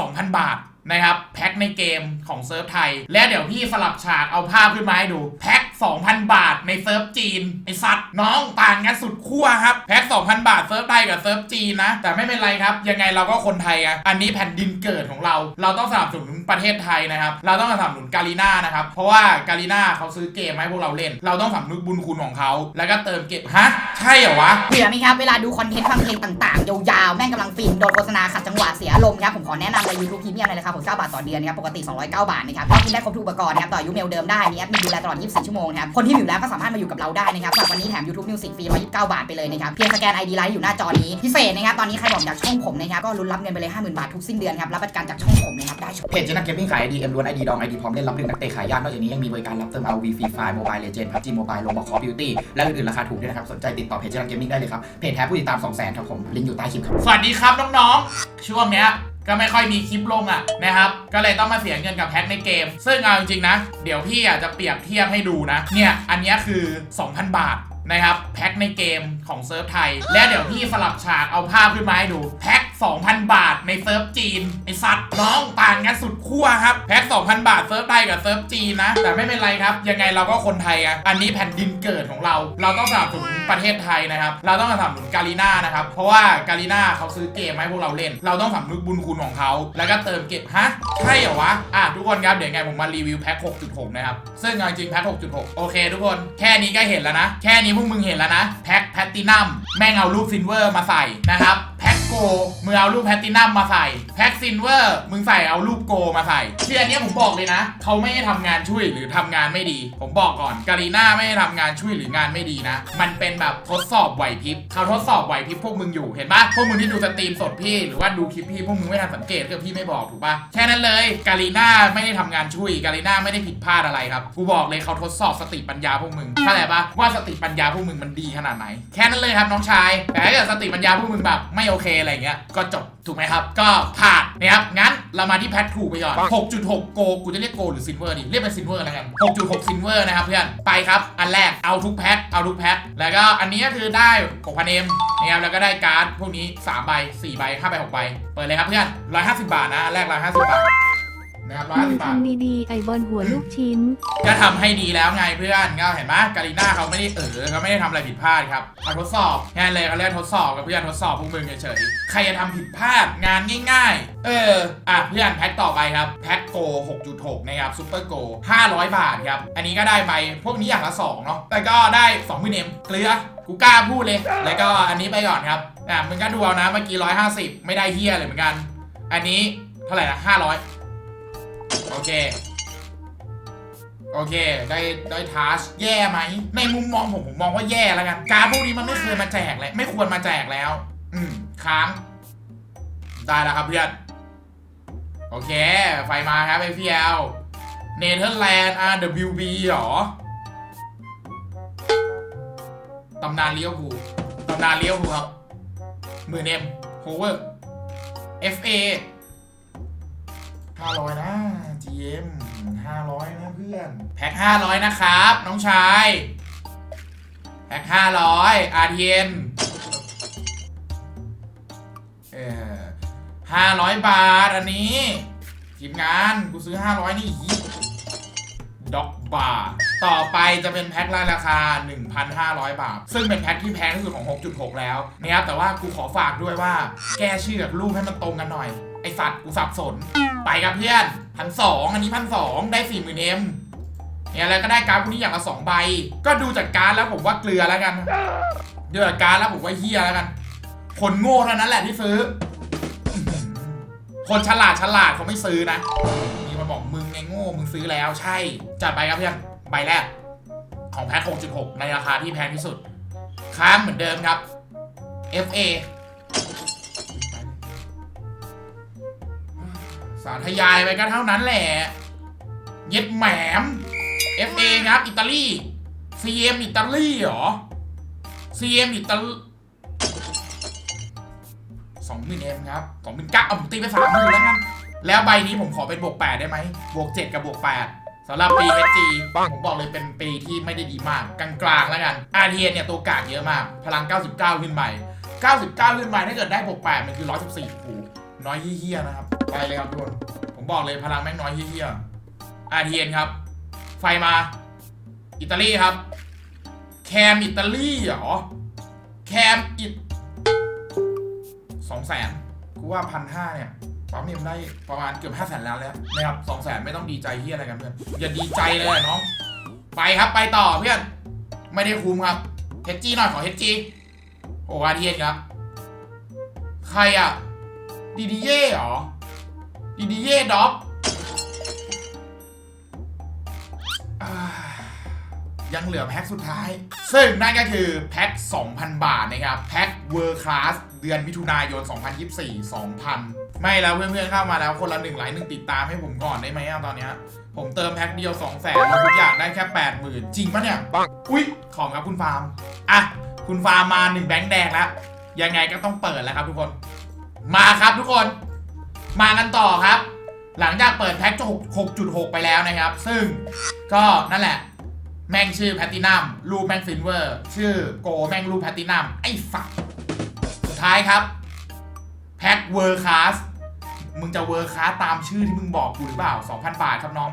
2,000 บาท นะครับแพ็คในเกมของเซิร์ฟไทย และเดี๋ยวพี่สลับฉากเอาภาพขึ้นมาให้ดู แพ็ค 2,000 บาทในเซิร์ฟจีน ไอสัตว์น้องต่างกันสุดขั้วครับ แพ็ค 2,000 บาทเซิร์ฟไทยกับเซิร์ฟจีนนะ แต่ไม่เป็นไรครับ ยังไงเราก็คนไทยอะอันนี้แผ่นดินเกิดของเรา เราต้องสนับสนุนประเทศไทยนะครับ เราต้องสนับสนุนกาลีน่านะครับ เพราะว่ากาลีน่าเขาซื้อเกมให้พวกเราเล่น เราต้องสำนึกบุญคุณของเขา แล้วก็เติมเก็บฮะใช่เหรอวะเบื่อไหมครับเวลาดูคอนเทนต์ฟังเพลงต่างๆยาวๆแม่งกำลังฟินโดนโฆษณาขัดจังหวะเสียอารมณ์ครับผมขอแนะนำเลย YouTube Premium เลยครับผม9บาทต่อเดือนนะครับปกติ 209 บาทนะครับก็กินได้ครบทุกอุปกรณ์นะครับต่ออายุเมลเดิมได้มีแอดมินดูแลตลอด 24 ชั่วโมงนะครับคนที่อยู่แล้วก็สามารถมาอยู่กับเราได้นะครับสำหรับวันนี้แถม YouTube Music ฟรี129 บาทไปเลยนะครับเพียงสแกน ID ไลน์อยู่หน้าจอนี้พิเศษนะครับตอนนี้ใครบอกอยากช่องผมนะครับก็ลุ้นรับเงินไปเลย 50,000 บาททุกสิ้นเดือนครับรับประกันจากช่องผมนะครับได้ชมเพจเจนักเกมมิ่งขายไอดีเอ็มล้วนไอดีดองไอดีพร้อมเล่นรับเล่นนักเตะขายยากนอกจากนี้ยังมีบริการรับเติม RV ฟรีไฟล์โมบายเลเจนด์พับจีโมบายลงบอกคอบิวตี้และอื่นๆราคาถูกด้วยนะครับสนใจติดต่อเพจเจนักเกมมิ่งได้เลยครับเพจแท้ผู้ติดตาม200,000ครับผมลิงก์อยู่ใต้คลิปครับสวัสดีครับน้องๆช่วงเนี้ย ก็ไม่ค่อยมีคลิปลงอะนะครับ ก็เลยต้องมาเสียเงินกับแพ็คในเกม ซึ่งเอาจริงๆนะ เดี๋ยวพี่อะจะเปรียบเทียบให้ดูนะ เนี่ย อันนี้คือ 2,000 บาทนะครับ แพ็คในเกมของเซิร์ฟไทย และเดี๋ยวพี่สลับฉากเอาภาพขึ้นมาให้ดู แพ็ค 2,000 บาทในเซิร์ฟจีน ไอสัตว์น้องต่างกันสุดขั้วครับแพ็ค2,000 บาทเซิร์ฟไทยกับเซิร์ฟจีนนะ แต่ไม่เป็นไรครับ ยังไงเราก็คนไทยอะอันนี้แผ่นดินเกิดของเรา เราต้องสนับสนุนประเทศไทยนะครับ เราต้องสนับสนุนกาลีน่านะครับ เพราะว่ากาลีน่าเขาซื้อเกมให้พวกเราเล่น เราต้องสำนึกบุญคุณของเขา แล้วก็เติมเก็บฮะใช่เหรอวะอะทุกคนครับเดี๋ยวไงผมมารีวิวแพ็ค6.6 นะครับ ซึ่งจริงแพ็ค6.6 โอเค ทุกคน แค่นี้ก็เห็นแล้วนะ แค่นี้พวกมึงเห็นแล้วนะ แพ็คแพตตินัม แม่งเอารูปซินเวอร์มาใส่นะครับ แพ็คโกมมึงเอารูปแพตตินัมมาใส่แพ็คซินเวอร์มึงใส่เอารูปโกมาใส่ที่อันเนี้ยผมบอกเลยนะ เขาไม่ได้ทำงานช่วยหรือทำงานไม่ดี ผมบอกก่อนกาลีน่าไม่ได้ทำงานช่วยหรืองานไม่ดีนะ มันเป็นแบบทดสอบไหวพริบเขาทดสอบไหวพริบพวกมึงอยู่เห็นปะพวกมึงที่ดูสตรีมสดพี่หรือว่าดูคลิปพี่พวกมึงไม่ทันสังเกตก็พี่ไม่บอกถูกปะแค่นั้นเลยกาลีน่าไม่ได้ทำงานช่วยกาลีน่าไม่ได้ผิดพลาดอะไรครับกูบอกเลยเขาทดสอบสติปัญญาพวกมึงเข้าใจปะว่าสติปัญญาพวกมึงมันดีขนาดไหน แค่นั้นเลยครับน้องชาย แต่ถ้าเกิดสติปัญญาพวกมึงแบบไม่โอเคอะไรเงี้ยกจบถูกไหมครับ ก็ผ่านนะครับงั้นเรามาที่แพทถูกไปก่อน 6.6 โกกูจะเรียกโกหรือซินเวอร์ดีเรียกเป็นซินเวอร์แล้วกัน 6.6 ซินเวอร์นะครับเพื่อนไปครับอันแรกเอาทุกแพ็คเอาทุกแพ็คแล้วก็อันนี้ก็คือได้6,000เอ็มนะครับแล้วก็ได้การ์ดพวกนี้3ใบ4ใบ5ใบ6ใบเปิดเลยครับเพื่อน150 บาทนะอันแรก150บาท นะครับมึง150บาท ทำดีๆ ไอ้บอลหัวลูกชิ้น ก็ทำให้ดีแล้วไงเพื่อนก็เห็นไหมกาลิน่าเขาไม่ได้เออเขาไม่ได้ทำอะไรผิดพลาดครับมาทดสอบแค่เลยเขาเรียกทดสอบกับเพื่อนทดสอบพวกมึงเฉยๆใครจะทำผิดพลาดงานง่ายๆ เอออะเพื่อนแพ็คต่อไปครับแพ็คโก 6.6 นะครับซูเปอร์โก 500 บาทครับอันนี้ก็ได้ไปพวกนี้อย่างละ2เนาะแต่ก็ได้2มิลเนมเกลือกูกล้าพูดเลย แล้วก็อันนี้ไปก่อนครับอะมึงก็ดูเอานะเมื่อกี้150 ไม่ได้เฮียเลยเหมือนกัน อันนี้เท่าไหร่นะ500โอ เค โอเค ได้ได้ทัชแย่ไหม ในมุมมองผมผมมองว่าแย่แล้วกัน การพวกนี้มันไม่เคยมาแจกเลยไม่ควรมาแจกแล้ว อืมค้าง ได้แล้วครับเพื่อน โอเค ไฟมาครับไอพีเอลเนเธอร์แลนด์ RWB หรอ ตำนานเลี้ยวภูตำนานเลี้ยวภูครับหมือเนมโฮเวอร์ FA ห้าร้อยนะ GM ห้าร้อยนะเพื่อน แพ็คห้าร้อยนะครับ น้องชาย แพ็คห้าร้อย RTN เออห้าร้อยบาทอันนี้ทีมงานกูซื้อห้าร้อยนี่ด็อกบาร์ต่อไปจะเป็นแพ็คราคา 1,500 บาท ซึ่งเป็นแพ็คที่แพงที่สุดของ 6.6 แล้วนะครับแต่ว่ากูขอฝากด้วยว่า แก้ชื่อกับรูปให้มันตรงกันหน่อย ไอสัตว์กูสับสน ไปกับเพื่อนพันสองอันนี้พันสองได้สี่หมื่นเอ็มเนี่ยแล้วก็ได้การ์ดพวกนี้อย่างละสองใบ ก็ดูจากการดแล้วผมว่าเกลือแล้วกันดูจากการดแล้วผมว่าเฮียแล้วกัน คนโง่เท่านั้นแหละที่ซื้อ คนฉลาดฉลาดเขาไม่ซื้อนะมีมาบอกมึงไงโง่มึงซื้อแล้วใช่จัดไปครับเพื่อนใบแรก ของแพ็ค6.6 ในราคาที่แพงที่สุด ค้างเหมือนเดิมครับ FA สาธยายไปก็เท่านั้นแหละ เย็ดแหมม FA ครับ อิตาลี CM อิตาลีเหรอ CM อิตาลีสองหมื่นเอ็มครับสองหมื่นเก้าเอาผมตีไปสามหมื่นแล้วกันแล้วใบนี้ผมขอเป็นบวก8ได้ไหม บวก7กับบวก8สำหรับปี HG ผมบอกเลยเป็นปีที่ไม่ได้ดีมากกลางๆแล้วกัน RTN เนี่ยตัวกากเยอะมาก พลัง 99 ขึ้นไป 99 ขึ้นไปถ้าเกิดได้บวก8มันคือ 114โอ้ น้อยเฮี้ยๆนะครับ ไปเลยครับทุกคน ผมบอกเลยพลังแม่งน้อยเฮี้ยๆอาเทียนครับ ไฟมา อิตาลีครับ แคมอิตาลีเหรอ แคมอิตสองแสนกูว่าพันห้าเนี่ยปั๊มเนี่ยมันได้ประมาณเกือบห้าแสนแล้วแล้วนะครับสองแสนไม่ต้องดีใจเฮี้ยอะไรกันเพื่อน อย่าดีใจเลยน้อง ไปครับไปต่อเพื่อน ไม่ได้คุ้มครับเฮดจีหน่อยขอเฮดจีโอ้อาเทียนครับ ใครอะ ดีดีเย่เหรอ ดีดีเย่ด็อกยังเหลือแพ็คสุดท้าย ซึ่งนั่นก็คือแพ็ค 2,000 บาทนะครับ แพ็คเวอร์คลาสเดือนมิถุนายน 2024 2,000 ไม่แล้วเพื่อนๆเข้ามาแล้วคนละหนึ่งไลค์หนึ่งติดตามให้ผมก่อนได้ไหมอะตอนเนี้ยผมเติมแพ็คเดียว 2 0 0แสนทุกอย่างได้แค่ 80,000 จริงปะเนี่ย อุ้ยของครับคุณฟาร์ม อะ คุณฟาร์มมาหนึ่งแบงค์แดงแล้ว ยังไงก็ต้องเปิดแล้วครับทุกคน มาครับทุกคน มากันต่อครับ หลังจากเปิดแพ็ค6.6 ไปแล้วนะครับ ซึ่งก็นั่นแหละ แม่งชื่อแพตตินัมรูปแม่งซิลเวอร์ ชื่อโกแม่งรูปแพตตินัมไอ้ฝักสุดท้ายครับแพ็คเวอร์คาสมึงจะเวอร์คาสตามชื่อที่มึงบอกกูหรือเปล่า 2,000 บาทครับน้อง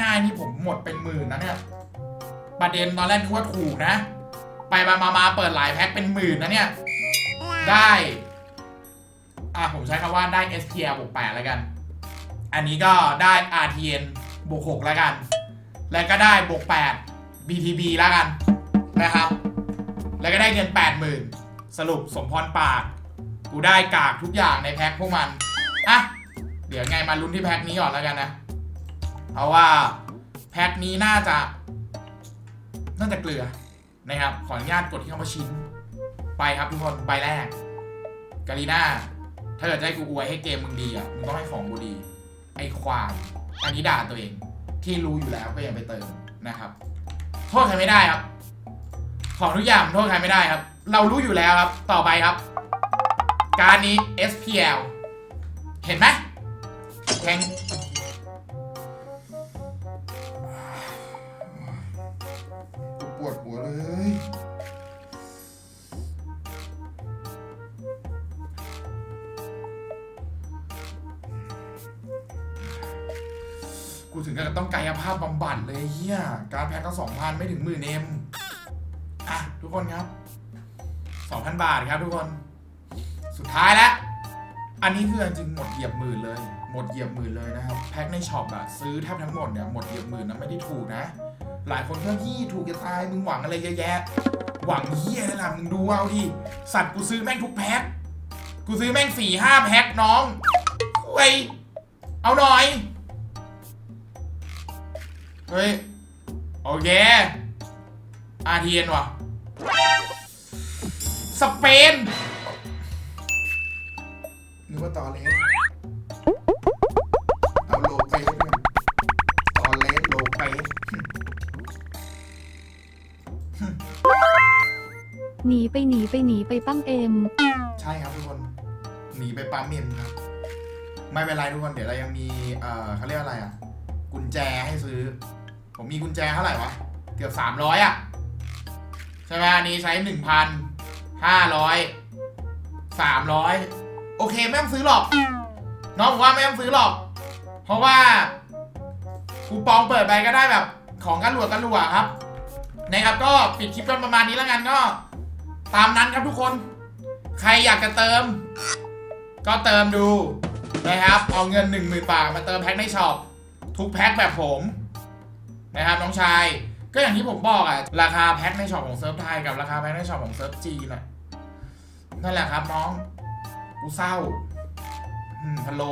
ง่ายๆนี่ผมหมดเป็นหมื่นนะเนี่ยประเด็นตอนแรกนึกว่าถูกนะ ไปมามามาเปิดหลายแพ็คเป็นหมื่นนะเนี่ย ได้ อะผมใช้คำว่าได้ STL บวก8แล้วกัน อันนี้ก็ได้ RTN บวก6แล้วกัน แล้วก็ได้บวก8 BTB แล้วกันนะครับ แล้วก็ได้เงิน 80,000 สรุปสมพรปาก กูได้กากทุกอย่างในแพ็คพวกมัน อะ เดี๋ยวไงมาลุ้นที่แพ็คนี้ก่อนแล้วกันนะ เพราะว่าแพ็คนี้น่าจะ น่าจะเกลือนะครับ ขออนุญาตกดที่คำว่าชิ้น ไปครับทุกคน ใบแรกกาลีน่า ถ้าเกิดจะให้กูอวยให้เกมมึงดีอะ มึงต้องให้ของกูดี ไอ้ควาย อันนี้ด่าตัวเอง ที่รู้อยู่แล้วก็อย่าไปเติมนะครับ โทษใครไม่ได้ครับ ของทุกอย่างโทษใครไม่ได้ครับ เรารู้อยู่แล้วครับ ต่อไปครับ การนี้ SPL เห็นไหมแทง ต้องกายภาพบำบัดเลยเฮียการแพ็คก็สองพันไม่ถึงหมื่นเอ็มอะทุกคนครับสองพันบาทครับทุกคน สุดท้ายแล้ว อันนี้คือจริงหมดเหยียบหมื่นเลย หมดเหยียบหมื่นเลยนะครับ แพ็คในช็อปอะซื้อแทบทั้งหมดเนี่ยหมดเหยียบหมื่นนะไม่ได้ถูกนะ หลายคนก็ยี่ถูกจะตายมึงหวังอะไรเยอะแยะ หวังเฮียนั่นแหละมึงดูเอาดิ สัตว์กูซื้อแม่งทุกแพ็ค กูซื้อแม่งสี่ห้าแพ็คน้องเว้ยเอาหน่อย เฮ้ย โอเค อาเทียนว่ะ สเปนนึกว่าตอเลสเอาโลเปสเนี่ยตอเลสโลเปสหนีไปหนีไปหนีไปปั้งเอ็ม ใช่ครับทุกคน หนีไปปั๊มเมมครับ ไม่เป็นไรทุกคน เดี๋ยวเรายังมี เอ่อเขาเรียกอะไรอะ กุญแจให้ซื้อ ผมมีกุญแจเท่าไหร่วะ เกือบสามร้อยอะ ใช่ไหมอันนี้ใช้หนึ่งพันห้าร้อยสามร้อยโอเคไม่ต้องซื้อหรอก น้องผมว่าไม่ต้องซื้อหรอก เพราะว่าคูปองเปิดไปก็ได้แบบ ของกันหลวดกันหลวดครับนะครับก็ปิดคลิปกันประมาณนี้แล้วกันก็ ตามนั้นครับทุกคน ใครอยากจะเติม ก็เติมดูนะครับ เอาเงิน 1 0,000บาทมาเติมแพ็คในช็อปทุกแพ็คแบบผม นะครับน้องชาย ก็อย่างที่ผมบอกอะราคาแพ็คในช็อปของเซิร์ฟไทยกับราคาแพ็คในช็อปของเซิร์ฟจีนอะนั่นแหละครับน้อง กูเศร้าฮัลโหล